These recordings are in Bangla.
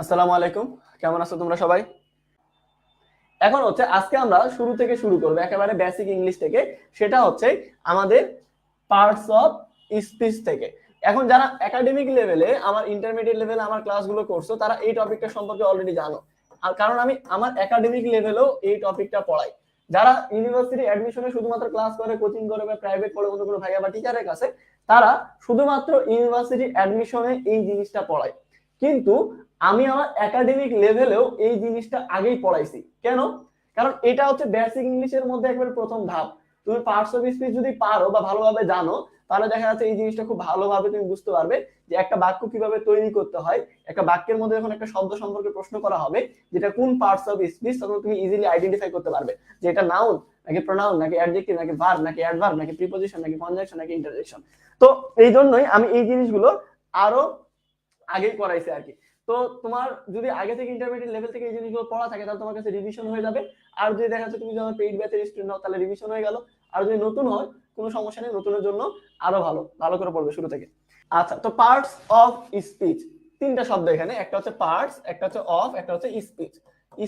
আসসালামু আলাইকুম। কেমন আছো তোমরা সবাই? এখন হচ্ছে আজকে আমরা শুরু থেকে শুরু করব একেবারে বেসিক ইংলিশ থেকে। সেটা হচ্ছে আমাদের পার্টস অফ স্পিচ থেকে। এখন যারা একাডেমিক লেভেলে আমার ইন্টারমিডিয়েট লেভেলে আমার ক্লাসগুলো করছ, তারা এই টপিকটা সম্পর্কে অলরেডি জানো। আর কারণ আমি আমার একাডেমিক লেভেলেও এই টপিকটা পড়াই। যারা ইউনিভার্সিটি অ্যাডমিশনে শুধুমাত্র ক্লাস করে কোচিং করে বা প্রাইভেট পড়ে অন্য কোনো ভাইয়া বা টিচারের কাছে, তারা শুধুমাত্র ইউনিভার্সিটি অ্যাডমিশনে এই জিনিসটা পড়ায়। কিন্তু আমি আমার একাডেমিক লেভেলেও এই জিনিসটা আগেই পড়াইছি। কেন? কারণ এটা হচ্ছে বেসিক ইংলিশের মধ্যে একবার প্রথম ধাপ। তুমি পার্টস অফ স্পিচ যদি পারো বা ভালোভাবে জানো, তাহলে দেখা যাচ্ছে এই জিনিসটা খুব ভালোভাবে তুমি বুঝতে পারবে যে একটা বাক্য কীভাবে তৈরি করতে হয়। একটা বাক্যের মধ্যে যখন একটা শব্দ সম্পর্কে প্রশ্ন করা হবে, যেটা কোন পার্টস অফ স্পিচ তখন তুমি ইজিলি আইডেন্টিফাই করতে পারবে যে এটা নাউন নাকি প্রোনাউন নাকি অ্যাডজেক্টিভ নাকি ভার্ব নাকি অ্যাডভার্ব নাকি প্রিপোজিশন নাকি কনজাংশন নাকি ইন্টারজেকশন তো এই জন্যই আমি এই জিনিসগুলো আরও আগেই করাইছি আর কি। তো তোমার যদি আগে থেকে ইন্টারমিডিয়েট লেভেল থেকে এই জিনিসগুলো পড়া থাকে, তাহলে তোমার কাছে রিভিশন হয়ে যাবে। আর যদি দেখা যাচ্ছে তুমি যখন পেইড ব্যাচের স্টুডেন্ট হও তাহলে রিভিশন হয়ে গেল। আর যদি নতুন হয়, কোনো সমস্যা নেই, নতুনের জন্য আরও ভালো ভালো করে পড়বে শুরু থেকে। আচ্ছা তো পার্টস অফ স্পিচ তিনটা শব্দ এখানে, একটা হচ্ছে পার্টস একটা হচ্ছে অফ একটা হচ্ছে স্পিচ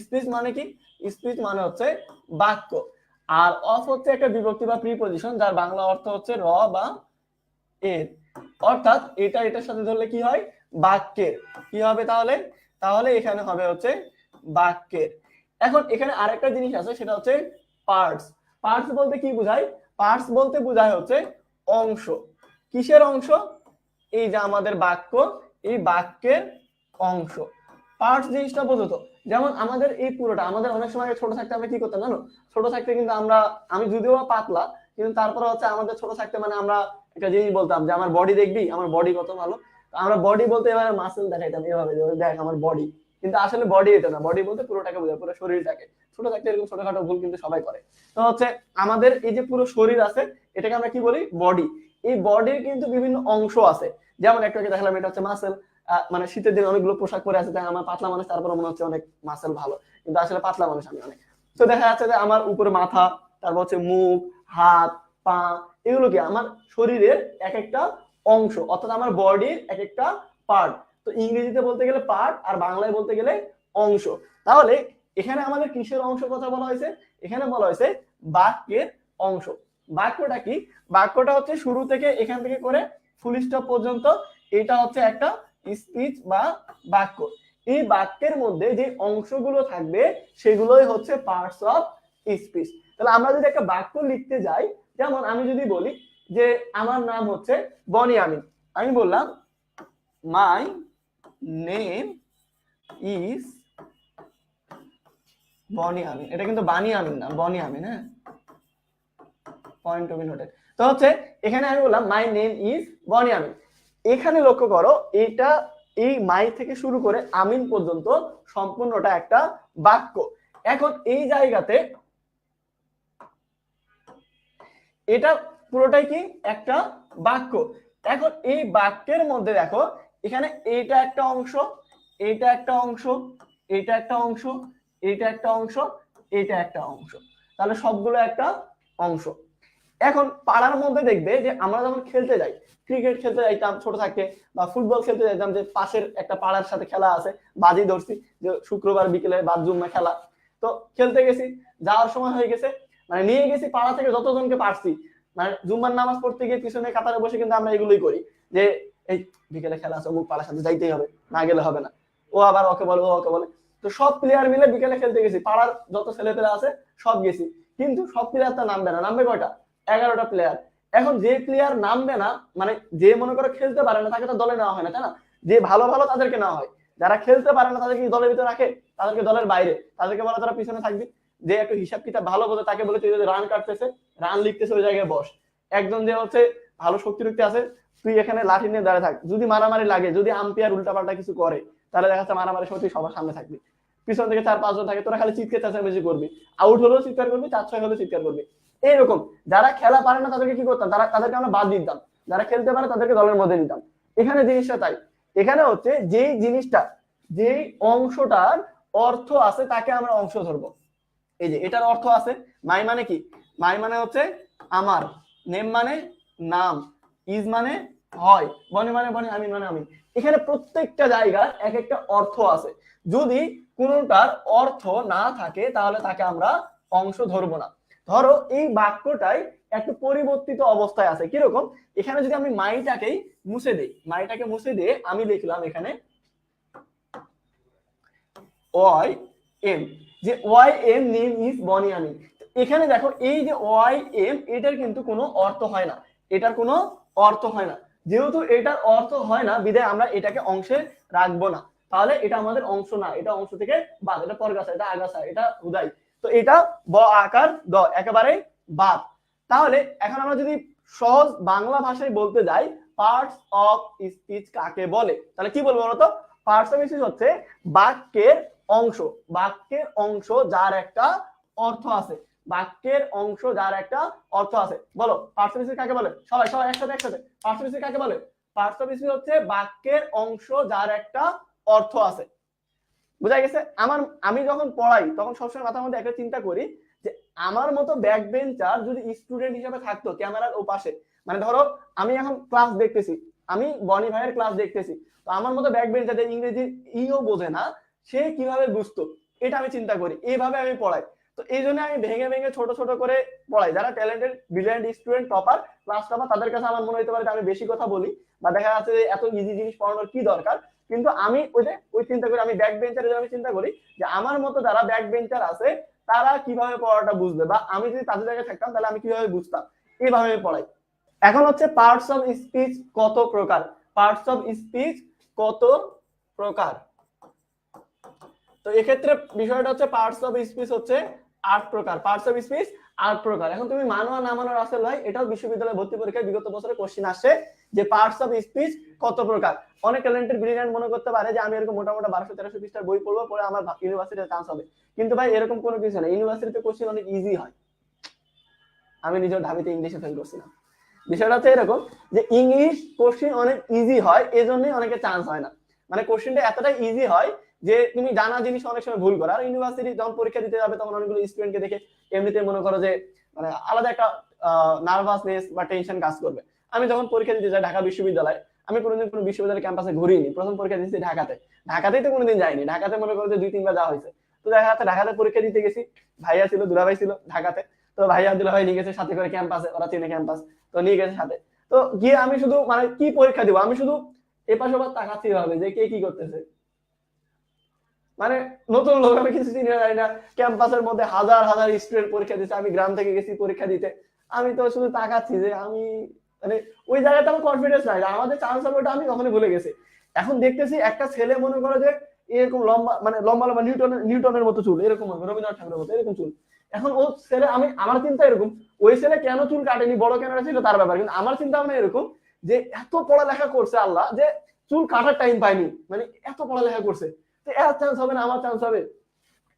স্পিচ মানে কি? স্পিচ মানে হচ্ছে বাক্য। আর অফ হচ্ছে একটা বিভক্তি বা প্রিপজিশন যার বাংলা অর্থ হচ্ছে র বা এর। অর্থাৎ এটা, এটার সাথে ধরলে কি হয়? বাক্যের কি হবে তাহলে? তাহলে এখানে হবে হচ্ছে বাক্যের এখন এখানে আরেকটা জিনিস আছে, সেটা হচ্ছে পার্টস পার্টস বলতে কি বোঝায়? পার্টস বলতে বোঝায় হচ্ছে অংশ। কিসের অংশ? এই যে আমাদের বাক্য, এই বাক্যের অংশ। পার্টস জিনিসটা বোঝো তো। যেমন আমাদের এই পুরোটা, আমাদের অনেক সময় ছোট থাকতে আমরা কি করতাম জানো? ছোট থাকতে কিন্তু আমরা, আমি যদিও পাতলা, কিন্তু তারপরে হচ্ছে আমাদের ছোট থাকতে মানে আমরা একটা জিনিস বলতাম যে, আমার বডি দেখবি? আমার বডি কত ভালো? আমরা বডি বলতে এভাবে মাসেল দেখাইতাম, এভাবে দেখ আমার বডি কিন্তু আসলে বডি এটা না বডি বলতে পুরোটাকে বোঝায়, পুরো শরীরটাকে। ছোট থাকতে এরকম ছোটখাটো ভুল কিন্তু সবাই করে। তো হচ্ছে আমাদের এই যে পুরো শরীর আছে, এটাকে আমরা কি বলি? বডি এই বডির কিন্তু বিভিন্ন অংশ আছে। যেমন একটাকে দেখালাম, এটা হচ্ছে মাসেল মানে শীতের দিনে অনেকগুলো পোশাক পরে আছে, তাই আমার পাতলা মানুষ তারপরে মনে হচ্ছে অনেক মাসেল ভালো। কিন্তু আসলে পাতলা মানুষ আমি অনেক। তো দেখা যাচ্ছে যে আমার উপরে মাথা, তারপর হচ্ছে মুখ, হাত, পা, এগুলো কি? আমার শরীরের এক একটা অংশ, অর্থাৎ আমার বডির এক একটা পার্ট তো ইংরেজিতে বলতে গেলে পার্ট আর বাংলায় বলতে গেলে অংশ। তাহলে এখানে আমাদের কিসের অংশ কথা বলা হয়েছে? এখানে বলা হয়েছে বাক্যের অংশ। বাক্যটা কি? বাক্যটা হচ্ছে শুরু থেকে এখান থেকে করে ফুল স্টপ পর্যন্ত, এটা হচ্ছে একটা স্পিচ বা বাক্য। এই বাক্যের মধ্যে যে অংশগুলো থাকবে, সেগুলোই হচ্ছে পার্টস অফ স্পিচ তাহলে আমরা যদি একটা বাক্য লিখতে যাই, যেমন আমি যদি বলি যে আমার নাম হচ্ছে বনি আমিন। আমি বললাম my name is Boni Amin. এটা কিন্তু বানি আমিন না, বনি আমিন হ্যাঁ? পয়েন্ট টু নোটেড তো হচ্ছে, এখানে আমি বললাম my name is Boni Amin. এখানে লক্ষ্য করো, এটা এই মাই থেকে শুরু করে আমিন পর্যন্ত সম্পূর্ণটা একটা বাক্য। এখন এই জায়গাতে এটা পুরোটাই কি একটা বাক্য। এখন এই বাক্যের মধ্যে দেখো, এখানে এইটা একটা অংশ, এইটা একটা অংশ এটা একটা অংশ, এইটা একটা অংশ এটা একটা অংশ। তাহলে সবগুলো একটা অংশ। এখন পাড়ার মধ্যে দেখবে যে আমরা যখন খেলতে যাই ক্রিকেট খেলতে যাইতাম, ছোট থাকতে বা ফুটবল খেলতে যাইতাম, যে পাশের একটা পাড়ার সাথে খেলা আছে, বাজি ধরছি, যে শুক্রবার বিকেলে জুম্মা খেলা। তো খেলতে গেছি, যাওয়ার সময় হয়ে গেছে মানে নিয়ে গেছি পাড়া থেকে যতজনকে পারছি মানে জুম্মার নামাজ পড়তে গিয়ে পিছনে কাতারে বসে কিন্তু আমরা এগুলোই করি যে, এই, বিকেলে খেলা আছে, অমুক পাড়ার সাথে যাইতেই হবে, না গেলে হবে না। ও আবার ওকে বলে, ও ওকে বলে। তো সব প্লেয়ার মিলে বিকেলে খেলতে গেছি, পাড়ার যত আছে সব গেছি। কিন্তু সব প্লেয়ার তো নামবে না, নামবে কয়টা? এগারোটা প্লেয়ার এখন যে প্লেয়ার নামবে না মানে যে মনে করো খেলতে পারে না, তাকে তো দলে নেওয়া হয় না, তাই না? যে ভালো ভালো তাদেরকে নেওয়া হয়। যারা খেলতে পারে না, তাদেরকে দলের ভিতরে রাখে? তাদেরকে দলের বাইরে। তাদেরকে বলে, তারা পিছনে থাকবি। যে একটু হিসাব কিতাব ভালো বোঝে, তাকে বলে তুই যদি রান কাটতেছে রান লিখতেছে ওই জায়গায় বস। একজন যে হচ্ছে ভালো শক্তি রক্তি আছে, তুই এখানে লাঠি নিয়ে দাঁড়িয়ে থাক। যদি মারামারি লাগে, যদি আম্পায়ার উল্টাপাল্টা কিছু করে, তাহলে দেখা যাচ্ছে মারামারি সময় তুই সবার সামনে থাকবি। পিছন থেকে চার পাঁচজন থাকে, তোরা খালি চিৎকার চেঁচামেচি করবি। আউট হলেও চিৎকার করবি, চার ছয় হলেও চিৎকার করবি। এইরকম, যারা খেলা পারে না তাদেরকে কি করতাম? তারা, তাদেরকে আমরা বাদ দিতাম। যারা খেলতে পারে তাদেরকে দলের মধ্যে নিতাম এখানে জিনিসটা তাই। এখানে হচ্ছে যেই জিনিসটা, যেই অংশটার অর্থ আছে, তাকে আমরা অংশ ধরবো। এই যে এটার অর্থ আছে মাই মানে কি? মাই মানে হচ্ছে আমার নেম মানে নাম ইজ মানে হয়, বনি মানে বনি, আমি মানে আমি। এখানে প্রত্যেকটা জায়গার এক একটা অর্থ আছে। যদি কোনোটার অর্থ না থাকে, তাহলে তাকে আমরা অংশ ধরবো না। ধরো এই বাক্যটাই একটু পরিবর্তিত অবস্থায় আছে। কীরকম? এখানে যদি আমি মাইটাকেই মুছে দিই মাইটাকে মুছে দিয়ে আমি লিখলাম এখানে ওয়াই এম যে ওয়াই এম নেম ইজ বনিয়ামি এখানে দেখো, এই যে ওয়াই এম এটার কিন্তু কোনো অর্থ হয় না। এটার কোনো অর্থ হয় না। যেহেতু এটার অর্থ হয় না বিদায় আমরা এটাকে অংশে রাখব না। তাহলে এটা আমাদের অংশ না, এটা অংশ থেকে বাদ। এটা পরগাছা, এটা আগাছা, এটা উদাই। তো এটা ব আকার দ একেবারে বাদ। তাহলে এখন আমরা যদি সহজ বাংলা ভাষায় বলতে যাই পার্টস অফ স্পিচ কাকে বলে? তাহলে কি বলব বলতো? পার্টস অফ স্পিচ হচ্ছে বাক্যের অংশ, বাক্যের অংশ যার একটা অর্থ আছে। বাক্যের অংশ যার একটা অর্থ আছে। বলো পার্টস কাকে বলে? সবাই সবাই একসাথে একসাথে। পার্টস কাকে বলে? পার্টস হচ্ছে বাক্যের অংশ যার একটা অর্থ আছে। বুঝা গেছে? আমার, আমি যখন পড়াই, তখন সবসময় মাথার মধ্যে একটা চিন্তা করি যে, আমার মতো ব্যাক বেঞ্চার যদি স্টুডেন্ট হিসেবে থাকতো ক্যামেরার ওপাশে মানে ধরো, আমি এখন ক্লাস দেখতেছি, আমি বনি ভাইয়ের ক্লাস দেখতেছি, তো আমার মতো ব্যাক বেঞ্চার যে ইংরেজি ইও বোঝে না সে কীভাবে বুঝতো? এটা আমি চিন্তা করি। এইভাবে আমি পড়াই। তো এই জন্য আমি ভেঙে ভেঙে ছোট ছোট করে পড়াই। যারা talented brilliant student topper class topper তাদের কাছে আমার মনে হতে পারে আমি বেশি কথা বলি বা দেখা যাচ্ছে যে এত ইজি জিনিস পড়ানোর কি দরকার? কিন্তু আমি ওই যে ওই চিন্তা করি, আমি ব্যাক বেঞ্চারের আমি চিন্তা করি যে আমার মতো যারা ব্যাক বেঞ্চার আছে, তারা কীভাবে পড়াটা বুঝবে? বা আমি যদি তাদের জায়গায় থাকতাম, তাহলে আমি কীভাবে বুঝতাম? এইভাবে আমি পড়াই। এখন হচ্ছে পার্টস অফ স্পিচ কত প্রকার? পার্টস অফ স্পিচ কত প্রকার? তো এক্ষেত্রে বিষয়টা হচ্ছে পার্টস অফ স্পিচ হচ্ছে আট প্রকার পার্টস অফ স্পিচ আট প্রকার। এখন তুমি মানো না মানো রাসেল ভাই এটাও বিশ্ববিদ্যালয় ভর্তি পরীক্ষায় বিগত বছরে কোশ্চিন আসছে যে পার্টস অফ স্পিচ কত প্রকার। অনেক ট্যালেন্টেড ব্রিলিয়ান্ট মনে করতে পারে যে আমি এরকম মোটামুটি বারোশো, তেরোশো পৃষ্ঠার বই পড়ব পরে আমার ইউনিভার্সিটিতে চান্স হবে। কিন্তু ভাই, এরকম কোনো কিছু না ইউনিভার্সিটিতে কোশ্চেন অনেক ইজি হয়। আমি নিজের ঢাবিতে ইংলিশে ফেল করছিলাম। বিষয়টা হচ্ছে এরকম যে ইংলিশ কোশ্চেন অনেক ইজি হয়, এজন্যই অনেকে চান্স হয় না। মানে কোশ্চেনটা এতটাই ইজি হয় যে তুমি জানা জিনিস অনেক সময় ভুল করো। আর ইউনিভার্সিটি যখন পরীক্ষা দিতে যাবে, তখন অনেকগুলো স্টুডেন্টকে দেখে এমনিতে মনে করো যে মানে আলাদা একটা নার্ভাসনেস বা টেনশন কাজ করবে। আমি যখন পরীক্ষা দিতে যাই ঢাকা বিশ্ববিদ্যালয়, আমি কোনোদিন কোনো বিশ্ববিদ্যালয় ক্যাম্পাসে ঘুরিনি। প্রথম পরীক্ষা দিয়েছি ঢাকাতে। ঢাকাতেই তো কোনোদিন যাইনি। ঢাকাতে মনে করো যে দুই তিনবার যাওয়া হয়েছে। তো দেখা যাচ্ছে ঢাকাতে পরীক্ষা দিতে গেছি, ভাইয়া ছিল, দুলাভাই ছিল ঢাকাতে। তো ভাইয়া দুলাভাই নিয়ে গেছে সাথে করে ক্যাম্পাসে ওরা চেনে ক্যাম্পাস তো নিয়ে গেছে সাথে। তো গিয়ে আমি শুধু মানে কি পরীক্ষা দিব? আমি শুধু এপাশ ওপাশ তাকাচ্ছি ভাবে যে কে কি করতেছে। মানে নতুন লোক আমি কিছু চিনি জানি না। ক্যাম্পাসের মধ্যে হাজার হাজার স্টুডেন্ট পরীক্ষা দিচ্ছে আমি গ্রাম থেকে গেছি পরীক্ষা দিতে। আমি তো শুধু তাকাচ্ছি যে আমি মানে ওই জায়গাতে আমার কনফিডেন্স নাই। আমাদের চান্স হবে ওটা আমি কখনই ভুলে গেছি। এখন দেখতেছি একটা ছেলে মনে করে যে এরকম লম্বা মানে লম্বা লম্বা নিউটনের নিউটনের মতো চুল, এরকম রবীন্দ্রনাথ ঠাকুরের মতো, এরকম চুল। এখন ও ছেলে, আমি, আমার চিন্তা এরকম, ওই ছেলে কেন চুল কাটেনি, বড় কেন ছিল তার ব্যাপার, কিন্তু আমার চিন্তা ভাবনা এরকম যে এত পড়ালেখা করছে আল্লাহ যে চুল কাটার টাইম পাইনি মানে এত পড়ালেখা করছে। এর চান্স হবে না, আমার চান্স হবে।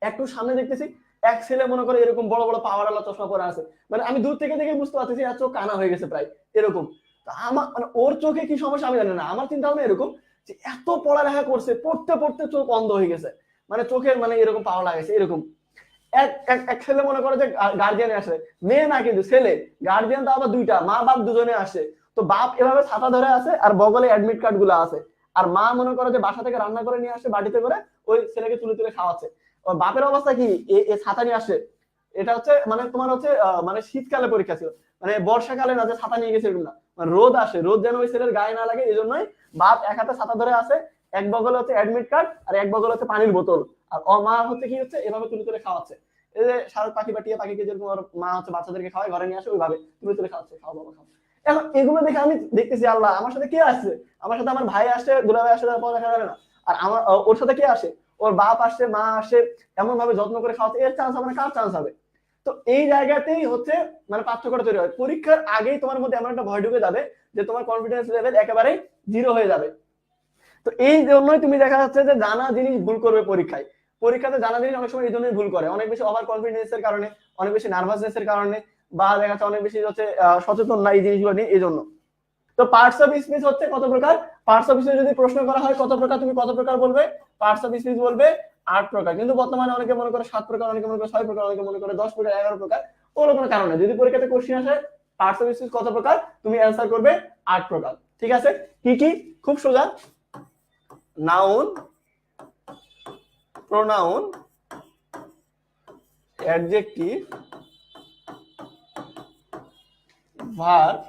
একটু সামনে দেখতেছি, এক ছেলে মনে করে এরকম বড় বড় পাওয়ার চশমা আছে। মানে আমি দূর থেকে দেখে বুঝতে পারতেছি, এর চোখ কানা হয়ে গেছে প্রায়, এরকম। আমার মানে ওর চোখে কি সমস্যা আমি জানি না, আমার চিন্তা ভাবনা এরকম যে এত পড়ালেখা করছে, পড়তে পড়তে চোখ অন্ধ হয়ে গেছে। মানে চোখের মানে এরকম পাওয়া লাগাইছে, এরকম। এক, এক- এক ছেলে মনে করে যে গার্জিয়ানে আসে। মেয়ে না কিন্তু, ছেলে। গার্জিয়ান তো আবার দুইটা মা বাপ দুজনে আসে। তো বাপ এভাবে ছাতা ধরে আছে আর বগলে অ্যাডমিট কার্ডগুলো আছে। আর মা মনে করে যে বাসা থেকে রান্না করে নিয়ে আসে বাড়িতে করে, ওই ছেলেকে তুলে তুলে খাওয়াচ্ছে। বাপের অবস্থা কি? ছাতা নিয়ে আসে। এটা হচ্ছে মানে তোমার হচ্ছে মানে শীতকালে পরীক্ষা ছিল। মানে বর্ষাকালে না, যে ছাতা নিয়ে গেছে এরকম না। মানে রোদ আসে, রোদ যেন ওই ছেলের গায়ে না লাগে এই জন্যই বাপ এক হাতে ছাতা ধরে আসে, এক বগলে হচ্ছে অ্যাডমিট কার্ড আর এক বগলে হচ্ছে পানির বোতল। আর মা হচ্ছে কি হচ্ছে, এভাবে তুলে তুলে খাওয়াচ্ছে। এই যে শারদ পাখি বা টিয়া পাখিকে যেরকম মা হচ্ছে বাচ্চাদেরকে খাওয়ায়, ঘরে নিয়ে আসে, ওইভাবে তুলে তুলে খাওয়াচ্ছে খাওয়া বাবা খাওয়া এখন এগুলো দেখে আমি দেখতেছি, আল্লাহ, আমার সাথে কে আসছে? আমার সাথে আমার ভাই আসছে দুলা ভাই আসছে, তারপর দেখা যাবে না। আর আমার ওর সাথে কে আসে? ওর বাপ আসছে, মা আসে এমন ভাবে যত্ন করে খাওয়াচ্ছে, এর চান্স হবে না, কার চান্স হবে? তো এই জায়গাতেই হচ্ছে মানে পার্থক্যটা তৈরি হয়। পরীক্ষার আগেই তোমার মধ্যে এমন একটা ভয় ঢুকে যাবে যে তোমার কনফিডেন্স লেভেল একেবারে জিরো হয়ে যাবে। তো এই জন্যই তুমি দেখা যাচ্ছে যে জানা জিনিস ভুল করবে পরীক্ষায়। পরীক্ষাতে জানা জিনিস অনেক সময় এই জন্যই ভুল করে। অনেক বেশি ওভার কনফিডেন্স এর কারণে, অনেক বেশি নার্ভাসনেস এর কারণে বা দেখা যাচ্ছে অনেক বেশি হচ্ছে সচেতন না এই জিনিসগুলো নিয়ে এই জন্য তো পার্টস অফ স্পিচ হচ্ছে কত প্রকার? পার্টস অফ স্পিচ যদি প্রশ্ন করা হয়, কত প্রকার? তুমি কত প্রকার বলবে? পার্টস অফ স্পিচ বলবে আট প্রকার। কিন্তু বর্তমানে অনেকে মনে করে সাত প্রকার, অনেকে মনে করে ছয় প্রকার, অনেকে মনে করে দশ প্রকার, এগারো প্রকার। ওগুলো কোনো কারণ। যদি পরীক্ষাতে কোশ্চেন আসে পার্টস অফ স্পিচ কত প্রকার? তুমি অ্যান্সার করবে আট প্রকার। ঠিক আছে? কি কি? খুব সোজা। Noun pronoun adjective verb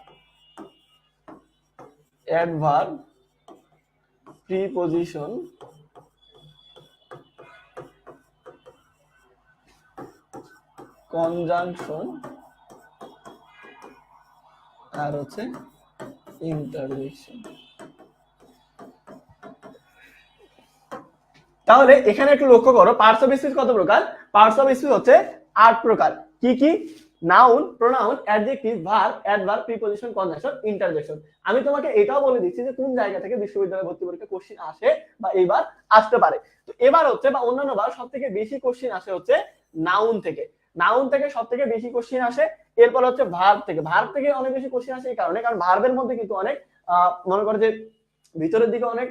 adverb preposition conjunction আর হচ্ছে ইন্টারজেকশন তাহলে এখানে একটু লক্ষ্য করো পার্টস অফ স্পিচ কত প্রকার? পার্টস অফ স্পিচ হচ্ছে আট প্রকার। কি কি? Noun pronoun adjective verb adverb preposition conjunction interjection আমি তোমাকে এটাও বলে দিচ্ছি যে কোন জায়গা থেকে বিশ্ববিদ্যালয় ভর্তি পরীক্ষা কোশ্চিন আসে বা এইবার আসতে পারে। তো এবার হচ্ছে বা অন্যান্য বার সব থেকে বেশি কোশ্চিন আসে হচ্ছে নাউন থেকে। নাউন থেকে সব থেকে বেশি কোশ্চিন আসে, এরপর হচ্ছে ভার্ব থেকে। ভার্ব থেকে অনেক বেশি কোশ্চিন আসে এই কারণে, কারণ ভার্বের মধ্যে কিন্তু অনেক মনে করো যে ভিতরের দিকে অনেক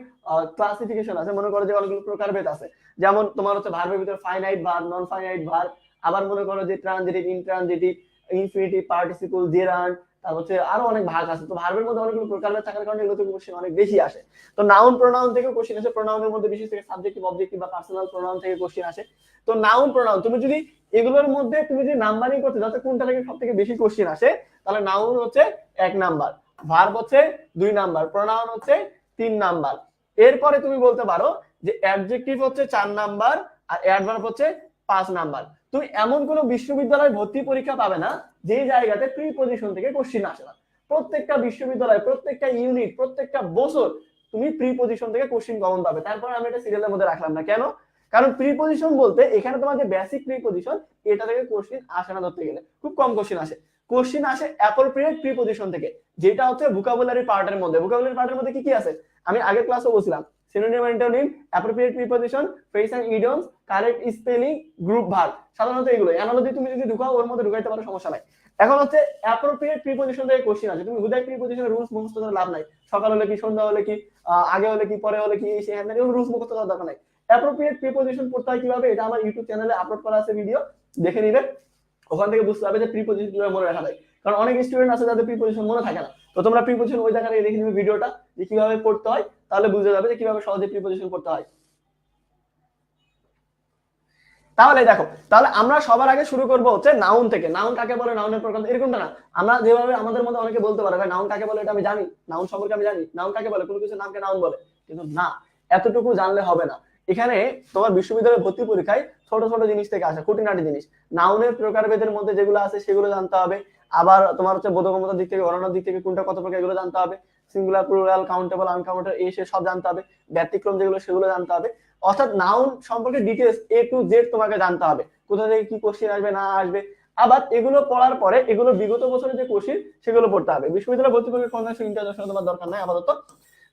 ক্লাসিফিকেশন আছে, মনে করো যে অনেকগুলো প্রকারভেদ আছে। যেমন তোমার হচ্ছে ভার্বের ভিতরে finite verb non finite verb আবার মনে করো যে transitive intransitive infinitive participle gerund তারপর হচ্ছে আরও অনেক ভাগ আছে। তো ভার্বের মধ্যে অনেকগুলো প্রকারভেদ থাকার কারণে এগুলো কোশ্চেন অনেক বেশি আসে। তো নাউন প্রোনাউন থেকে কোশ্চেন আসে প্রোনাউনের মধ্যে বিশেষ থেকে সাবজেক্টিভ অবজেক্টিভ বা পার্সোনাল প্রোনাউন থেকে কোশ্চেন আসে। তো নাউন প্রোনাউন তুমি যদি এগুলোর মধ্যে তুমি যদি নাম্বারিং করতে যাতে কোনটা থেকে সব থেকে বেশি কোশ্চেন আসে? তাহলে নাউন হচ্ছে এক নাম্বার ভার্ব হচ্ছে দুই নাম্বার প্রোনাউন হচ্ছে তিন নাম্বার এরপরে তুমি বলতে পারো যে অ্যাডজেক্টিভ হচ্ছে চার নাম্বার আর অ্যাডভার্ব হচ্ছে পাঁচ নাম্বার। তুমি এমন কোনো বিশ্ববিদ্যালয় ভর্তি পরীক্ষা পাবে না যে জায়গাতে প্রি পজিশন থেকে কোশ্চিন আসে না। প্রত্যেকটা বিশ্ববিদ্যালয়, প্রত্যেকটা ইউনিট প্রত্যেকটা বছর তুমি প্রি পজিশন থেকে কোশ্চিন কমন পাবে। তারপর আমি এটা সিরিয়ালের মধ্যে রাখলাম না। কেন? কারণ প্রি পজিশন বলতে এখানে তোমার যে বেসিক প্রি পজিশন এটা থেকে কোশ্চিন আসে না ধরতে গেলে। খুব কম কোশ্চিন আসে। কোশ্চিন আসে অ্যাপ্রোপ্রিয়েট প্রি পজিশন থেকে, যেটা হচ্ছে ভোকাবুলারি পার্টের মধ্যে। ভোকাবুলারি পার্টের মধ্যে কি কি আছে? আমি আগের ক্লাসে বলছিলাম synonym antonym appropriate preposition phrase and idioms correct spelling group verb সাধারণত এগুলো অ্যানালজি তুমি যদি ঢুকাও, ওর মধ্যে ঢুকাইতে পারো, সমস্যা নাই। এখন হচ্ছে অ্যাপ্রোপ্রিয়েট প্রিপজিশন থেকে কোশ্চেন আছে তুমি হুদাই প্রিপজিশনের রুলস মুখস্থ করে লাভ নাই। সকাল হলে কি, সন্ধ্যা হলে কি আগে হলে কি, পরে হলে কি, এই সেই হ্যান রুলস মুখস্থ করার দরকার নাই। অ্যাপ্রোপ্রিয়েট প্রিপজিশন পড়তে হয় কীভাবে? এটা আমার ইউটিউব চ্যানেলে আপলোড করা আছে ভিডিও দেখে নিবে। ওখান থেকে বুঝতে হবে যে প্রিপজিশন কীভাবে মনে রাখা যায়। কারণ অনেক স্টুডেন্ট আছে যাদের প্রিপজিশন মনে থাকে না। তো তোমরা প্রিপজিশন ওই জায়গায় দেখে নিবে ভিডিওটা যে কীভাবে পড়তে হয়। তাহলে বুঝে যাবে যে কীভাবে সহজে প্রিপজিশন করতে হয়। তাহলে দেখো, তাহলে আমরা সবার আগে শুরু করব হচ্ছে নাউন থেকে। নাউন কাকে বলে? নাউনের প্রকার এরকমটা না। আমরা যেভাবে আমাদের মধ্যে অনেকে বলতে পারে, ভাই নাউন কাকে বলে এটা আমি জানি। নাউন সম্পর্কে আমি জানি। নাউন কাকে বলে? কোনো কিছু নামকে নাউন বলে। কিন্তু না, এতটুকু জানলে হবে না। এখানে তোমার বিশ্ববিদ্যালয়ের ভর্তি পরীক্ষায় ছোট ছোট জিনিস থেকে আসে, খুঁটিনাটি জিনিস। নাউনের প্রকারভেদের মধ্যে যেগুলো আছে সেগুলো জানতে হবে। আবার তোমার হচ্ছে বোধগমতার দিক থেকে গণনার দিক থেকে কোনটা কত প্রকার এগুলো জানতে হবে। সিঙ্গুলার প্লুরাল কাউন্টেবল আনকাউন্টেবল এই সব জানতে হবে। ব্যতিক্রম যেগুলো সেগুলো জানতে হবে। অর্থাৎ নাউন সম্পর্কে ডিটেলস এ টু জেড তোমাকে জানতে হবে। কোথা থেকে কি কোশ্চেন আসবে, না আসবে। আবার এগুলো পড়ার পরে, এগুলো বিগত বছরের যে কোশ্চেন সেগুলো পড়তে হবে। বিশ্ববিদ্যালয় ভর্তি পরীক্ষা কনজাংশন ইন্টারন্যাশনাল তোমার দরকার নাই আপাতত।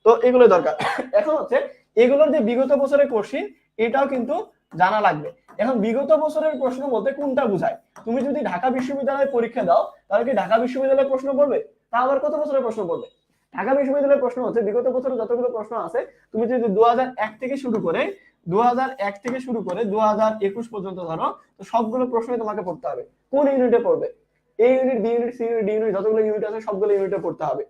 তো এগুলো দরকার। এখন হচ্ছে, এগুলোর যে বিগত বছরের কোশ্চেন এটাও কিন্তু জানা লাগবে। এখন বিগত বছরের প্রশ্ন বলতে কোনটা বুঝায়? তুমি যদি ঢাকা বিশ্ববিদ্যালয়ে পরীক্ষা দাও, তাহলে কি ঢাকা বিশ্ববিদ্যালয়ের প্রশ্ন পড়বে তা আবার কত বছরের প্রশ্ন পড়বে ঢাকা বিশ্ববিদ্যালয়ের প্রশ্ন হচ্ছে, বিগত বছরের যতগুলো প্রশ্ন আছে, তুমি যদি দু হাজার এক থেকে শুরু করে দু হাজার এক থেকে শুরু করে দু হাজার একুশ পর্যন্ত ধরো, তো সবগুলো প্রশ্নই তোমাকে পড়তে হবে। কোন ইউনিটে পড়বে? এই unit, B unit, C unit, D unit, যতগুলো ইউনিট আছে, সবগুলো ইউনিটে পড়তে হবে।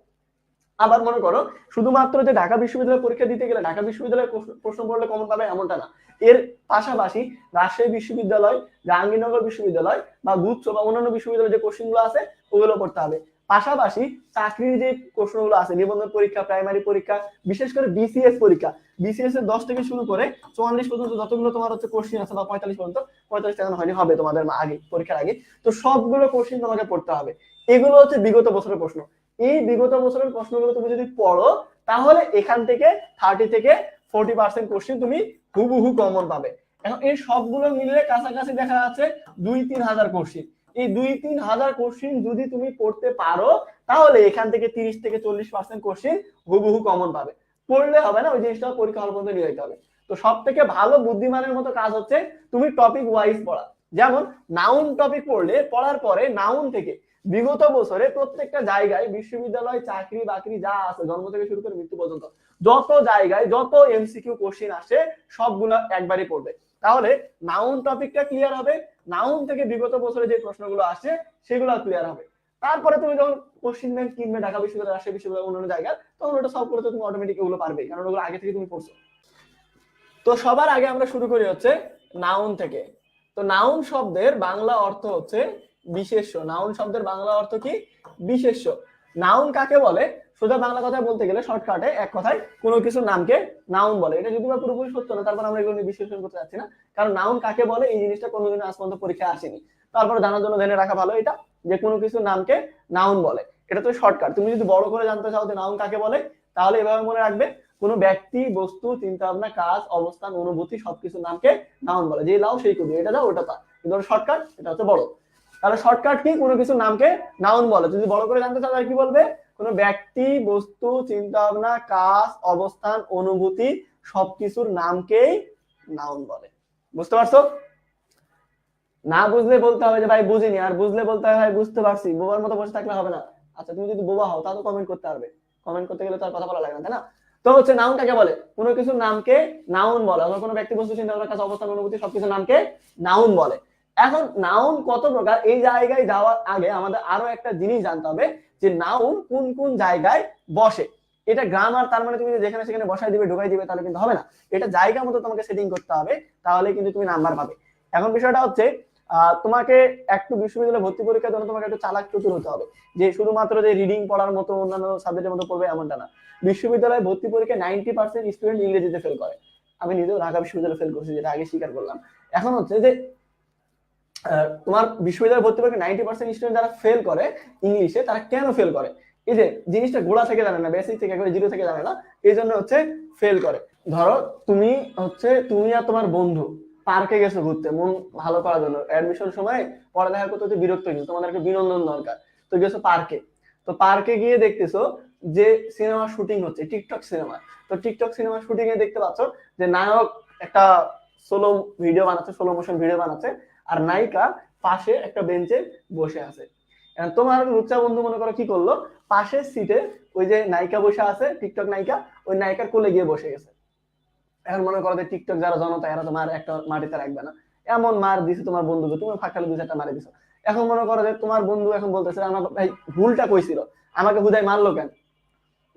আবার মনে করো, শুধুমাত্র যে ঢাকা বিশ্ববিদ্যালয়ে পরীক্ষা দিতে গেলে ঢাকা বিশ্ববিদ্যালয়ের প্রশ্ন- পড়লে কমন পাবে এমনটা না। এর পাশাপাশি রাজশাহী বিশ্ববিদ্যালয়, জাহাঙ্গীরনগর বিশ্ববিদ্যালয় বা গুচ্ছ বা অন্যান্য বিশ্ববিদ্যালয়ে যে কোশ্চেনগুলো আছে, ওগুলো পড়তে হবে। পাশাপাশি চাকরির যে প্রশ্নগুলো আছে, নিবন্ধন পরীক্ষা প্রাইমারি পরীক্ষা, বিশেষ করে বিসিএস পরীক্ষা। বিসিএস এর দশ থেকে শুরু করে চুয়াল্লিশ পর্যন্ত যতগুলো তোমার হচ্ছে কোশ্চেন আছে বা পঁয়তাল্লিশ পর্যন্ত, পঁয়তাল্লিশ টাকা হয়নি, হবে তোমাদের আগে, পরীক্ষার আগে। তো সবগুলো কোশ্চেন তোমাকে পড়তে হবে। এগুলো হচ্ছে বিগত বছরের প্রশ্ন। এই বিগত বছরের প্রশ্নগুলো তুমি যদি পড়ো, তাহলে এখান থেকে থার্টি থেকে ফোর্টি পার্সেন্ট কোশ্চেন তুমি হুবহু কমন পাবে। এখন এই সবগুলো মিলে কাছাকাছি দেখা যাচ্ছে দুই তিন হাজার কোশ্চেন এই দুই তিন হাজার কোশ্চিন যদি তুমি পড়তে পারো, তাহলে এখান থেকে তিরিশ থেকে চল্লিশ পার্সেন্ট কোশ্চিন হুবহু কমন পাবে। পড়লে হবে না, ওই জিনিসটা পরীক্ষা হল পর্যন্ত নিয়ে যেতে হবে। তো সব থেকে ভালো বুদ্ধিমানের মতো কাজ হচ্ছে তুমি টপিক ওয়াইজ পড়া। যেমন নাউন টপিক পড়লে, পড়ার পরে নাউন থেকে বিগত বছরে প্রত্যেকটা জায়গায় বিশ্ববিদ্যালয় চাকরি বাকরি যা আছে, জন্ম থেকে শুরু করে মৃত্যু পর্যন্ত, যত জায়গায় যত এমসিকিউ কোশ্চেন আসে, সবগুলো একবারই পড়বে। তাহলে নাউন টপিকটা ক্লিয়ার হবে নাউন থেকে বিগত বছরে যে প্রশ্নগুলো আসে, সেগুলো ক্লিয়ার হবে। তারপরে তুমি যখন কোশ্চেন ব্যাংক কিনবে ঢাকা বিশ্ববিদ্যালয়, রাজশাহী বিশ্ববিদ্যালয়, অন্যান্য জায়গায় তখন ওটা সলভ করে তো তুমি অটোমেটিক ওগুলো পারবে কারণ ওগুলো আগে থেকে তুমি পড়ছো। তো সবার আগে আমরা শুরু করি হচ্ছে নাউন থেকে। তো নাউন শব্দের বাংলা অর্থ হচ্ছে বিশেষ্য। নাউন শব্দের বাংলা অর্থ কি? বিশেষ্য। নাউন কাকে বলে? সোজা বাংলা কথায় বলতে গেলে শর্টকাটে এক কথায় কোনো কিছুর নামকে নাউন বলে। এটা যদি বা পুরোপুরি সত্য না, তারপর আমরা এগুলো নিয়ে বিশ্লেষণ করতে যাচ্ছি না। কারণ নাউন কাকে বলে? এই জিনিসটা কোনোদিন আজ পর্যন্ত পরীক্ষায় আসেনি। তারপরে জানার জন্য জেনে রাখা ভালো এটা, যে কোনো কিছুর নামকে নাউন বলে। এটা তো শর্টকাট তুমি যদি বড় করে জানতে চাও যে নাউন কাকে বলে, তাহলে এভাবে মনে রাখবে, কোনো ব্যক্তি, বস্তু চিন্তা ভাবনা কাজ, অবস্থান, অনুভূতি, সবকিছুর নামকে নাউন বলে। যে লাও সেই কবি এটা দাও, ওটা তা কিন্তু শর্টকাট এটা হচ্ছে বড়। তাহলে শর্টকাট কি? কোনো কিছু নামকে নাউন বলে। যদি বড় করে জানতে চাও তাহলে কি বলবে? কোনো ব্যক্তি, বস্তু চিন্তা ভাবনা কাজ, অবস্থান, অনুভূতি সবকিছুর নামকেই নাউন বলে। বুঝতে পারছ? না বুঝলে বলতে হবে যে, ভাই, বুঝিনি। আর বুঝলে বলতে হবে ভাই, বুঝতে পারছি। বোবার মতো বসে থাকলে হবে না। আচ্ছা তুমি যদি বোবা হও তাহলে কমেন্ট করতে পারবে। কমেন্ট করতে গেলে তো আর কথা বলা লাগে না, তাই না? তো হচ্ছে নাউন কাকে বলে? কোনো কিছুর নামকে নাউন বলে। অথবা কোনো ব্যক্তি, বস্তু চিন্তা ভাবনা কাজ, অবস্থান, অনুভূতি সবকিছুর নামকে নাউন বলে। এখন নাউন কত প্রকার? এই জায়গায় যাওয়ার আগে আমাদের আরও একটা জিনিস জানতে হবে যে নাউন কোন কোন জায়গায় বসে। এটা গ্রামার তার মানে তুমি যেখানে সেখানে বসাই দিবে, ঢুকাই দিবে, তাহলে কিন্তু হবে না। এটা জায়গা মতো তোমাকে সেটিং করতে হবে, তাহলে কিন্তু তুমি নাম্বার পাবে। এখন বিষয়টা হচ্ছে তোমাকে একটু বিশ্ববিদ্যালয়ে ভর্তি পরীক্ষার জন্য তোমাকে একটু চালাক চতুর হতে হবে। যে শুধুমাত্র যে রিডিং পড়ার মতো অন্যান্য সাবজেক্টের মতো পড়বে এমনটা না। বিশ্ববিদ্যালয়ে ভর্তি পরীক্ষায় নাইনটি পার্সেন্ট স্টুডেন্ট ইংরেজিতে ফেল করে। আমি নিজেও ঢাকা বিশ্ববিদ্যালয়ে ফেল করছি, যেটা আগে স্বীকার করলাম। এখন হচ্ছে যে তোমার বিশ্ববিদ্যালয়ে ভর্তি পরীক্ষায় নাইনটি পার্সেন্ট স্টুডেন্ট যারা ফেল করে ইংলিশে তারা কেন ফেল করে? এই যে জিনিসটা গোড়া থেকে জানে না বেসিক থেকে একবারে জিরো থেকে জানে না, এই জন্য হচ্ছে ফেল করে। ধরো তুমি হচ্ছে, তুমি আর তোমার বন্ধু পার্কে গেছো ঘুরতে, মন ভালো করার জন্য। অ্যাডমিশন সময় পড়ালেখা করতে হচ্ছে বিরক্ত কিন্তু তোমাদেরকে বিনোদন দরকার। তো গেছো পার্কে তো পার্কে গিয়ে দেখতেছো যে সিনেমা শুটিং হচ্ছে টিকটক সিনেমা তো টিকটক সিনেমা শুটিং এ দেখতে পাচ্ছ যে নায়ক একটা সোলো ভিডিও বানাচ্ছে সোলো মোশন ভিডিও বানাচ্ছে। আর নায়িকা পাশে একটা বেঞ্চে বসে আছে। তোমার লুচ্চা বন্ধু মনে করো কি করল? পাশের সিটে ওই যে নায়িকা বসে আছে টিকটক নায়িকা, ওই নায়িকার কোলে গিয়ে বসে গেছে। এখন মনে করো যে টিকটক যারা জনতা, এরা তোমার একটা মাটিতে রাখবে না। এমন মার দিছে তোমার বন্ধুকে তুমি ফাঁকালে দু চারটা মারে দিছো। এখন মনে করো যে তোমার বন্ধু এখন বলতেছে আমার ভাই ভুলটা কইছিল। আমাকে হুদায় মারলো কেন?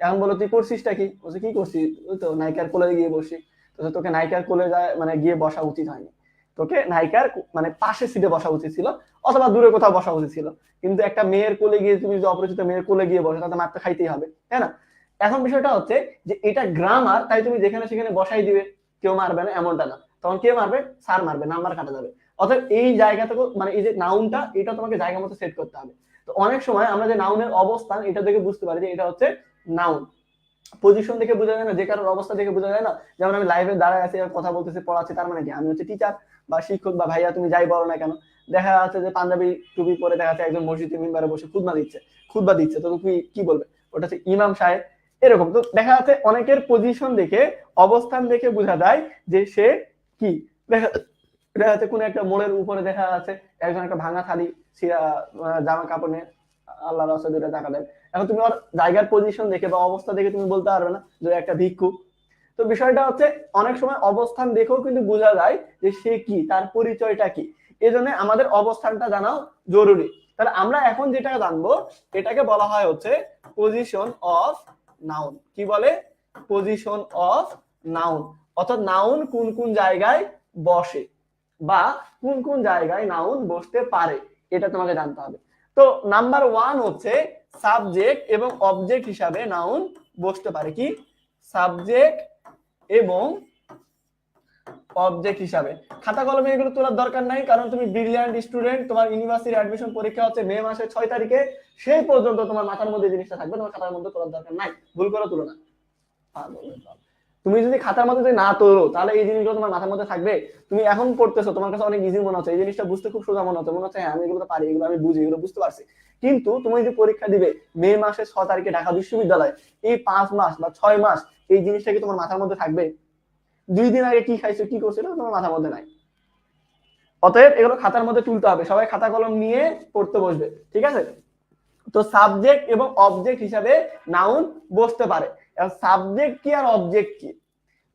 এখন বলো, তুই করছিসটা কি? বলছে, কি করছিস তো নায়িকার কোলে গিয়ে বসি। তো তোকে নায়িকার কোলে যায় মানে গিয়ে বসা উচিত হয়নি। তোকে নায়িকার মানে পাশে সিটে বসা উচিত ছিল, অথবা দূরে কোথাও বসা উচিত ছিল। কিন্তু একটা মেয়ের কোলে গিয়ে তুমি যদি অপরিচিত মেয়ের কোলে গিয়ে বসে তাতে মারতে খাইতেই হবে, তাই না? এখন বিষয়টা হচ্ছে যে এটা গ্রামার তাই তুমি যেখানে সেখানে বসাই দিবে, কেউ মারবে না, এমনটা না। তখন কে মারবে? স্যার মারবে নাম্বার কাটা যাবে। অর্থাৎ এই জায়গা থেকে মানে এই যে নাউনটা এটা তোমাকে জায়গা মতো সেট করতে হবে। তো অনেক সময় আমরা যে নাউনের অবস্থান, এটা দেখে বুঝতে পারি যে এটা হচ্ছে নাউন পজিশন দেখে বোঝা যায় না, যে কারোর অবস্থা দেখে বোঝা যায় না। যেমন আমি লাইভে দাঁড়ায় আছি কথা বলতেছি, পড়াচ্ছি, তার মানে কি? আমি হচ্ছে টিচার বা শিক্ষক বা ভাইয়া, তুমি যাই বলো না কেন, দেখা যাচ্ছে যে পাঞ্জাবি টুপি পরে দেখা যাচ্ছে একজন মসজিদে মিম্বারে বসে খুদবা দিচ্ছে খুদবা দিচ্ছে। তো তুমি কি বলবে? ওটা হচ্ছে ইমাম সাহেব, এরকম। তো দেখা যাচ্ছে অনেকের পজিশন দেখে, অবস্থান দেখে বোঝা যায় যে সে কি? দেখা যাচ্ছে কোনো একটা মোড়ের উপরে দেখা যাচ্ছে একজন একটা ভাঙা থালি জামা কাপড় নিয়ে আল্লাহ রাস্তা দুটা টাকা দেন এখন তুমি ওর জায়গার পজিশন দেখে বা অবস্থা দেখে তুমি বলতে পারবে না যে একটা ভিক্ষুক তো বিষয়টা হচ্ছে, অনেক সময় অবস্থান দেখেও কিন্তু বোঝা যায় যে সে কি, তার পরিচয়টা কি। এই জন্য আমাদের অবস্থানটা জানাও জরুরি। তাহলে আমরা এখন যেটা জানব, এটাকে বলা হয় হচ্ছে পজিশন অফ নাউন কি বলে? পজিশন অফ নাউন অর্থাৎ নাউন কোন কোন জায়গায় বসে বা কোন কোন জায়গায় নাউন বসতে পারে, এটা তোমাকে জানতে হবে। তো নাম্বার ওয়ান হচ্ছে সাবজেক্ট এবং অবজেক্ট হিসাবে নাউন বসতে পারে কি? সাবজেক্ট এবং অবজেক্ট হিসাবে। খাতা কলমে এগুলো তোলার দরকার নাই, কারণ তুমি ব্রিলিয়ান্ট স্টুডেন্ট তোমার ইউনিভার্সিটি অ্যাডমিশন পরীক্ষা হচ্ছে মে মাসের ছয় তারিখে, সেই পর্যন্ত তোমার মাথার মধ্যে জিনিসটা থাকবে, তোমার খাতার মধ্যে তোলার দরকার নাই। ভুল করে তুলো না। তুমি যদি খাতার মধ্যে না তোলো, তাহলে এই জিনিসগুলো তোমার মাথার মধ্যে থাকবে। তুমি এখন পড়তেছো, তোমার কাছে অনেক ইজি মনে হচ্ছে। এই জিনিসটা বুঝতে খুব সোজা মনে হচ্ছে। মনে হচ্ছে হ্যাঁ আমি এগুলো পারি, এগুলো আমি বুঝি, এগুলো বুঝতে পারছি। কিন্তু তুমি যদি পরীক্ষা দিবে মে মাসের ছ তারিখে ঢাকা বিশ্ববিদ্যালয়, এই পাঁচ মাস বা ছয় মাস এই জিনিসটা কি তোমার মাথার মধ্যে থাকবে? দুই দিন আগে কি খাইছো, কি করছ তোমার মাথার মধ্যে নাই। অতএব এগুলো খাতার মধ্যে তুলতে হবে। সবাই খাতা কলম নিয়ে পড়তে বসবে, ঠিক আছে? তো সাবজেক্ট এবং অবজেক্ট হিসাবে নাউন বসতে পারে। সাবজেক্ট কি আর অবজেক্ট কি?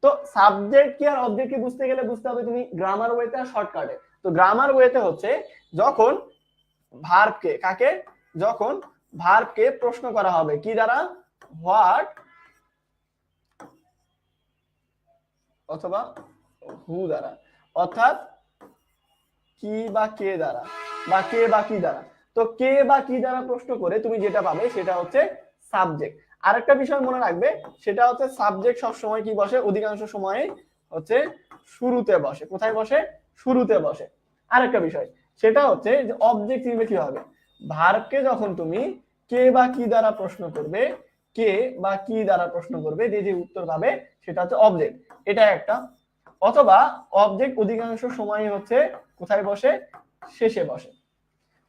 তো সাবজেক্ট কি আর অবজেক্ট কি বুঝতে গেলে বুঝতে হবে তুমি গ্রামার ওয়েতে আর শর্টকাটে তো গ্রামার ওয়েতে হচ্ছে যখন ভার্বকে কাকে? যখন ভার্বকে প্রশ্ন করা হবে, কি দ্বারা? হোয়াট অথবা হু দ্বারা? অর্থাৎ কি বা কে দ্বারা? বা কে বা কি দ্বারা? তো কে বা কি দ্বারা প্রশ্ন করে তুমি যেটা পাবে সেটা হচ্ছে সাবজেক্ট আরেকটা বিষয় মনে রাখবে, সেটা হচ্ছে সাবজেক্ট সবসময় কি বসে? অধিকাংশ সময়ে হচ্ছে শুরুতে বসে। কোথায় বসে? শুরুতে বসে। আরেকটা বিষয়, সেটা হচ্ছে যে অবজেক্ট নিবে কি হবে ভার্বকে যখন তুমি কে বা কি দ্বারা প্রশ্ন করবে, কে বা কি দ্বারা প্রশ্ন করবে, যে যে উত্তর পাবে, সেটা হচ্ছে অবজেক্ট এটা একটা। অথবা অবজেক্ট অধিকাংশ সময় হচ্ছে কোথায় বসে? শেষে বসে।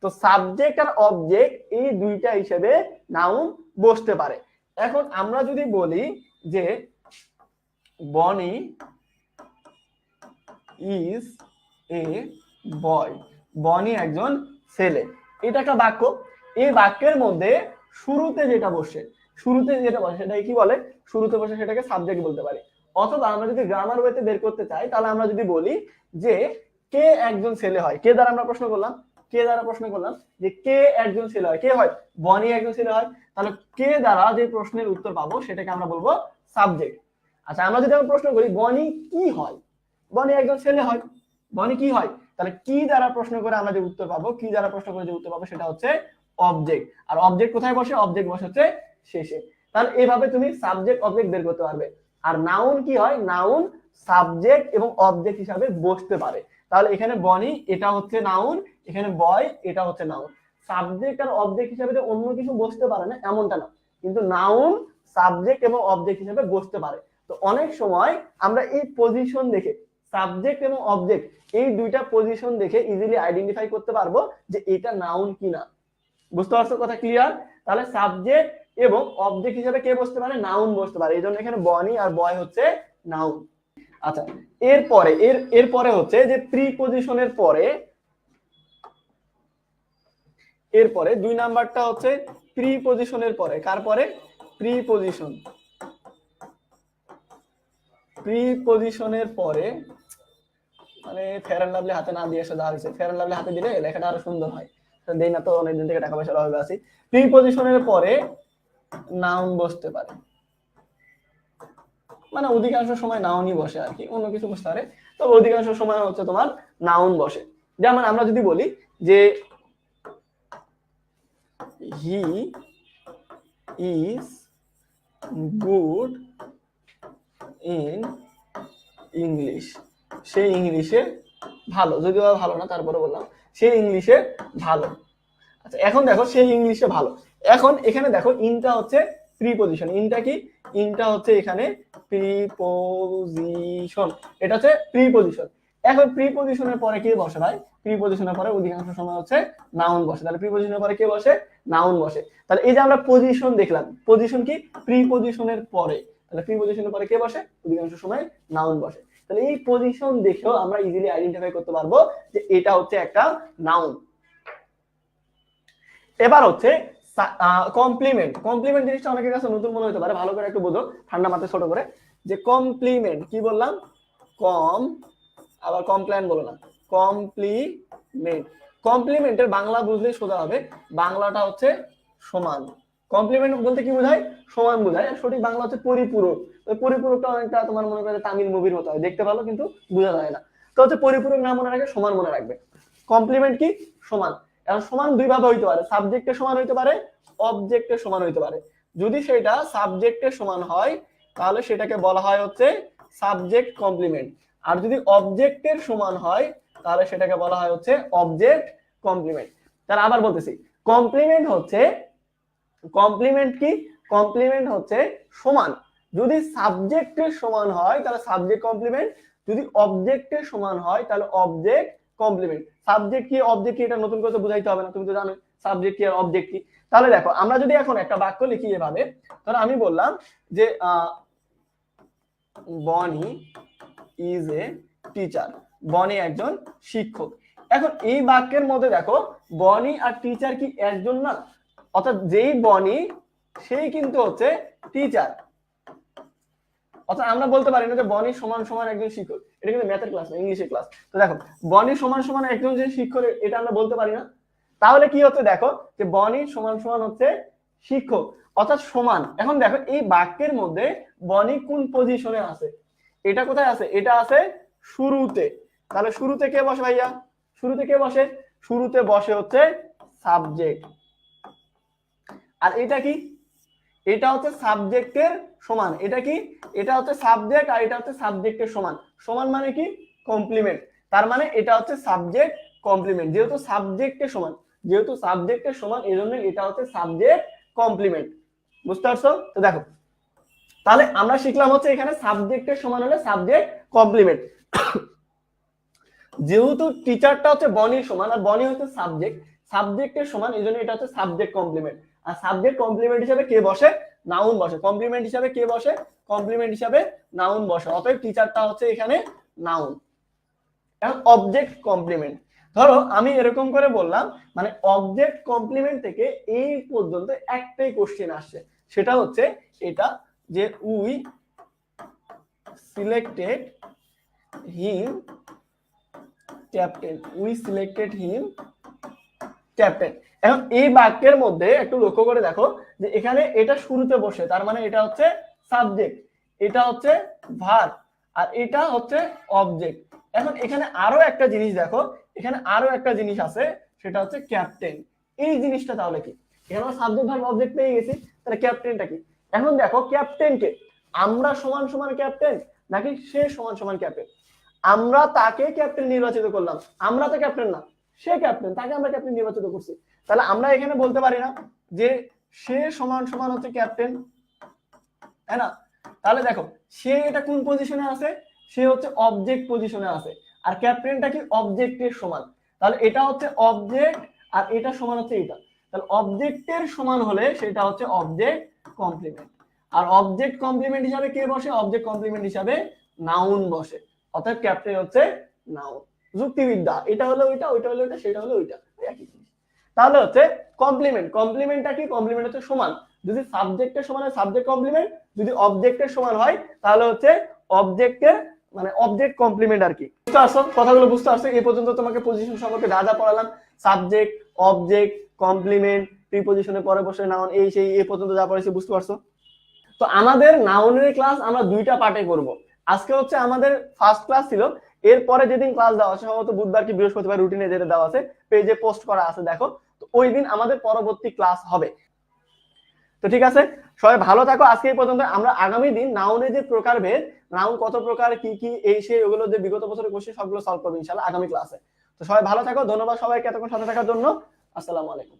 তো সাবজেক্ট আর অবজেক্ট এই দুইটা হিসেবে নাউন বসতে পারে। এখন আমরা যদি বলি যে বনি ইজ এ বয়, বনি একজন ছেলে। এটা একটা বাক্য। এই বাক্যের মধ্যে শুরুতে যেটা বসে, শুরুতে যেটা বসে সেটাকে কি বলে? শুরুতে বসে সেটাকে সাবজেক্ট বলতে পারি। অথবা আমরা যদি গ্রামার ওয়েতে বের করতে চাই, তাহলে আমরা যদি বলি যে কে একজন ছেলে হয়। কে দ্বারা আমরা প্রশ্ন করলাম? কে দ্বারা প্রশ্ন করলাম? যে কে একজন ছেলে হয়। কে হয়? বনি একজন ছেলে হয়। তাহলে কে দ্বারা যে প্রশ্নের উত্তর পাবো সেটাকে আমরা বলব সাবজেক্ট আচ্ছা আমরা যদি আমরা প্রশ্ন করি, বনি কি হয়? বনি একজন ছেলে হয়। বনি কি হয়? তাহলে কি দ্বারা প্রশ্ন করে আমরা যে উত্তর পাবো, কি দ্বারা প্রশ্ন করে যে উত্তর পাবো সেটা হচ্ছে অবজেক্ট আর অবজেক্ট কোথায় বসে? অবজেক্ট বসে হচ্ছে শেষে। তাহলে এইভাবে তুমি সাবজেক্ট অবজেক্ট বের করতে পারবে। আর নাউন কি হয়? নাউন সাবজেক্ট এবং অবজেক্ট হিসাবে বসতে পারে। তাহলে এখানে বনি, এটা হচ্ছে নাউন এখানে বয় এটা হচ্ছে নাউন সাবজেক্ট আর অবজেক্ট হিসাবে যে অন্য কিছু বসতে পারে না, এমনটা না। কিন্তু নাউন সাবজেক্ট এবং অবজেক্ট হিসাবে বসতে পারে। তো অনেক সময় আমরা এই পজিশন দেখে সাবজেক্ট এবং অবজেক্ট এই দুইটা পজিশন দেখে ইজিলি আইডেন্টিফাই করতে পারব যে এটা নাউন কিনা। বুঝতে পারছ কথা ক্লিয়ার তাহলে সাবজেক্ট এবং অবজেক্ট হিসেবে কে বসতে পারে? নাউন বসতে পারে। এই জন্য এখানে বনি আর বয় হচ্ছে নাউন আচ্ছা এরপরে, এর, এরপরে হচ্ছে যে প্রিপজিশনের পরে এরপরে দুই নাম্বারটা হচ্ছে প্রিপজিশনের পরে। কার পরে? প্রিপজিশন প্রিপজিশনের পরে মানে ফেয়ার অ্যান্ড লাভলি হাতে না দিয়ে এসে দেওয়া হয়েছে অ্যান্ড লাভলি হাতে দিলে লেখাটা আরও সুন্দর হয়। দেই না তো, অনেকদিন থেকে টাকা পয়সার অভাবে আছি। প্রিপজিশনের পরে নাউন বসতে পারে। মানে অধিকাংশ সময় নাউনই বসে আর কি, অন্য কিছু বসতে পারে। তো অধিকাংশ সময় হচ্ছে তোমার নাউন বসে। যেমন আমরা যদি বলি যে he is good in English সে ইংলিশে ভালো। যদিও ভালো না তারপরে বললাম, সে ইংলিশে ভালো। আচ্ছা এখন দেখো সে ইংলিশে ভালো। এখন এখানে দেখো ইনটা হচ্ছে প্রিপজিশন ইনটা কি? ইনটা হচ্ছে এখানে প্রিপজিশন এটা হচ্ছে প্রিপজিশন এখন প্রিপজিশনের পরে কে বসে ভাই? প্রিপজিশনের পরে অধিকাংশ সময় হচ্ছে নাউন বসে। তাহলে প্রিপজিশনের পরে কে বসে? নাউন বসে। তাহলে এই যে আমরা পজিশন দেখলাম পজিশন কি? প্রিপজিশনের পরে। তাহলে প্রিপজিশনের পরে কে বসে? অধিকাংশ সময় নাউন বসে। তাহলে এই পজিশন দেখেও আমরা ইজিলি আইডেন্টিফাই করতে পারব যে এটা হচ্ছে একটা নাউন এবার হচ্ছে কমপ্লিমেন্ট কমপ্লিমেন্ট জিনিসটা অনেকের কাছে নতুন মনে হতে পারে, ভালো করে একটু বোঝো, ঠান্ডা মাথায় ছোট করে। যে কমপ্লিমেন্ট কি বললাম? কম আবার কমপ্লেন বলো না। কমপ্লিমেন্ট কমপ্লিমেন্টের বাংলা বুঝলেই সোজা হবে। বাংলাটা হচ্ছে সমান। কমপ্লিমেন্ট বলতে কি বোঝায়? সমান বোঝায়। সঠিক বাংলা হচ্ছে পরিপূরক। পরিপূরকটা অনেকটা তোমার মনে করে তামিল মুভির মতো হয়। দেখতে ভালো কিন্তু বোঝা যায় না। তো হচ্ছে পরিপূরক না মনে রাখে, সমান মনে রাখবে। কমপ্লিমেন্ট কি? সমান। এখন সমান দুই ভাবে হইতে পারে। সাবজেক্টের সমান হইতে পারে অবজেক্টের সমান হইতে পারে। যদি সেটা সাবজেক্টের সমান হয়, তাহলে সেটাকে বলা হয় হচ্ছে সাবজেক্ট কমপ্লিমেন্ট আর যদি অবজেক্টের সমান হয়, তাহলে সেটাকে বলা হয় হচ্ছে অবজেক্ট কমপ্লিমেন্ট তাহলে আবার বলতেছি কমপ্লিমেন্ট হচ্ছে কমপ্লিমেন্ট কি? কমপ্লিমেন্ট হচ্ছে সমান। যদি সাবজেক্টের সমান হয়, তাহলে সাবজেক্ট কমপ্লিমেন্ট যদি অবজেক্টের সমান হয়, তাহলে অবজেক্ট কমপ্লিমেন্ট সাবজেক্ট কি অবজেক্ট কি, এটা নতুন করে বুঝাইতে হবে না, তুমি তো জানো সাবজেক্ট কি আর অবজেক্ট কি। তাহলে দেখো, আমরা যদি এখন একটা বাক্য লিখি এভাবে, তাহলে আমি বললাম যে বনি ইজ এ টিচার বনি একজন শিক্ষক। এখন এই বাক্যের মধ্যে দেখো, বনি আর টিচার কি একজন না? অর্থাৎ যেই বনি, সেই কিন্তু হচ্ছে টিচার অর্থাৎ আমরা বলতে পারি না যে বনি সমান সমান একজন শিক্ষক। এটা কিন্তু ম্যাথের ক্লাস ইংলিশের ক্লাস তো দেখো, বনি সমান সমান একজন যে শিক্ষক, এটা আমরা বলতে পারি না। তাহলে কি হচ্ছে দেখো, যে বনি সমান সমান হচ্ছে শিক্ষক, অর্থাৎ সমান। এখন দেখো, এই বাক্যের মধ্যে বনি কোন পজিশনে আছে? এটা কোথায় আছে? এটা আছে শুরুতে। তাহলে শুরুতে কে বসে ভাইয়া? শুরুতে কে বসে? শুরুতে বসে হচ্ছে সাবজেক্ট আর এটা কি? এটা হচ্ছে সাবজেক্টের সমান। এটা কি? এটা হচ্ছে সাবজেক্ট আর এটা হচ্ছে সাবজেক্টের সমান। সমান মানে কি? কমপ্লিমেন্ট তার মানে এটা হচ্ছে সাবজেক্ট কমপ্লিমেন্ট যেহেতু সাবজেক্টের সমান। যেহেতু সাবজেক্টের সমান এই জন্য এটা হচ্ছে সাবজেক্ট কমপ্লিমেন্ট বুঝতে পারছ? তো দেখো তাহলে আমরা শিখলাম হচ্ছে এখানে সাবজেক্টের সমান হলে সাবজেক্ট কমপ্লিমেন্ট যেহেতু টিচারটা হচ্ছে বনির সমান, আর বনি হচ্ছে সাবজেক্ট সাবজেক্টের সমান, এই জন্য এটা হচ্ছে সাবজেক্ট কমপ্লিমেন্ট আর সাবজেক্ট কমপ্লিমেন্ট হিসাবে কে বসে? নাউন বসে। কমপ্লিমেন্ট হিসাবে কে বসে? কমপ্লিমেন্ট হিসাবে নাউন বসে। অতএব টিচারটা হচ্ছে এখানে নাউন এখন অবজেক্ট কমপ্লিমেন্ট ধরো আমি এরকম করে বললাম মানে অবজেক্ট কমপ্লিমেন্ট থেকে এই পর্যন্ত একটাই কোশ্চেন আসছে। সেটা হচ্ছে এটা যে we selected him captain we selected him captain এখন এই বাক্যের মধ্যে একটু লক্ষ্য করে দেখো যে এখানে এটা শুরুতে বসে, তার মানে এটা হচ্ছে সাবজেক্ট, এটা হচ্ছে ভার আর এটা হচ্ছে অবজেক্ট। এখন এখানে আরও একটা জিনিস দেখো, এখানে আরও একটা জিনিস আছে, সেটা হচ্ছে ক্যাপ্টেন। এই জিনিসটা তাহলে কি? এখানে সাবজেক্ট, ভার্ব, অবজেক্ট পেয়ে গেছি, তাহলে ক্যাপ্টেনটা কি? এখন দেখো ক্যাপ্টেনকে আমরা সমান সমান ক্যাপ্টেন নাকি সে সমান সমান ক্যাপ্টেন আমরা তাকে ক্যাপ্টেন নির্বাচিত করলাম। আমরা তো ক্যাপ্টেন না, সে ক্যাপ্টেন তাকে আমরা ক্যাপ্টেন নির্বাচিত করছি। তাহলে আমরা এখানে বলতে পারি না যে সে সমান সমান হচ্ছে ক্যাপ্টেন তাই না? তাহলে দেখো, সে এটা কোন পজিশনে আছে? সে হচ্ছে অবজেক্ট পজিশনে আছে। আর ক্যাপ্টেনটা কি অবজেক্টের সমান? তাহলে এটা হচ্ছে অবজেক্ট আর এটা সমান হচ্ছে এটা তাহলে অবজেক্টের সমান হলে সেটা হচ্ছে অবজেক্ট কমপ্লিমেন্ট আর অবজেক্ট কমপ্লিমেন্ট হিসাবে কে বসে? অবজেক্ট কমপ্লিমেন্ট হিসাবে নাউন বসে। অর্থাৎ ক্যাপ্টেন হচ্ছে নাউন যুক্তিবিদ্যা, এটা হলো ওইটা ওইটা হলো ওইটা, সেটা হলো ওইটা। একই তাহলে হচ্ছে কমপ্লিমেন্ট কমপ্লিমেন্টটা কি? কমপ্লিমেন্ট হচ্ছে সমান। যদি সাবজেক্টের সমান হয় সাবজেক্ট কমপ্লিমেন্ট যদি অবজেক্টের সমান হয়, তাহলে হচ্ছে অবজেক্টের মানে অবজেক্ট কমপ্লিমেন্ট আর কি। বুঝতে পারছ? কথাগুলো বুঝতে পারছ? এই পর্যন্ত তোমাকে পজিশন সম্পর্কে যা যা পড়ালাম। সাবজেক্ট অবজেক্ট কমপ্লিমেন্ট প্রিপজিশনের পরে বসে নাউন এই, সেই এই পর্যন্ত যা পড়েছি বুঝতে পারছ? তো আমাদের নাউনের ক্লাস আমরা দুইটা পার্টে করব। আজকে হচ্ছে আমাদের ফার্স্ট ক্লাস ছিল। এরপরে যেদিন ক্লাস দেওয়া আছে, সম্ভবত বুধবার কি বৃহস্পতিবার রুটিনে যেটা দেওয়া আছে পেজে পোস্ট করা আছে, দেখো। তো ওই দিন আমাদের পরবর্তী ক্লাস হবে। তো ঠিক আছে? সবাই ভালো থাকো। আজকে এই পর্যন্ত আমরা আগামী দিন নাউনের যে প্রকারভেদ নাউন কত প্রকার, কি কি, এই, সেই, ওগুলো যে বিগত বছরের কোশ্চেন সবগুলো সলভ করব ইনশাল্লাহ আগামী ক্লাসে তো সবাই ভালো থাকো। ধন্যবাদ সবাইকে এতক্ষণ সাথে থাকার জন্য। আসসালামু আলাইকুম।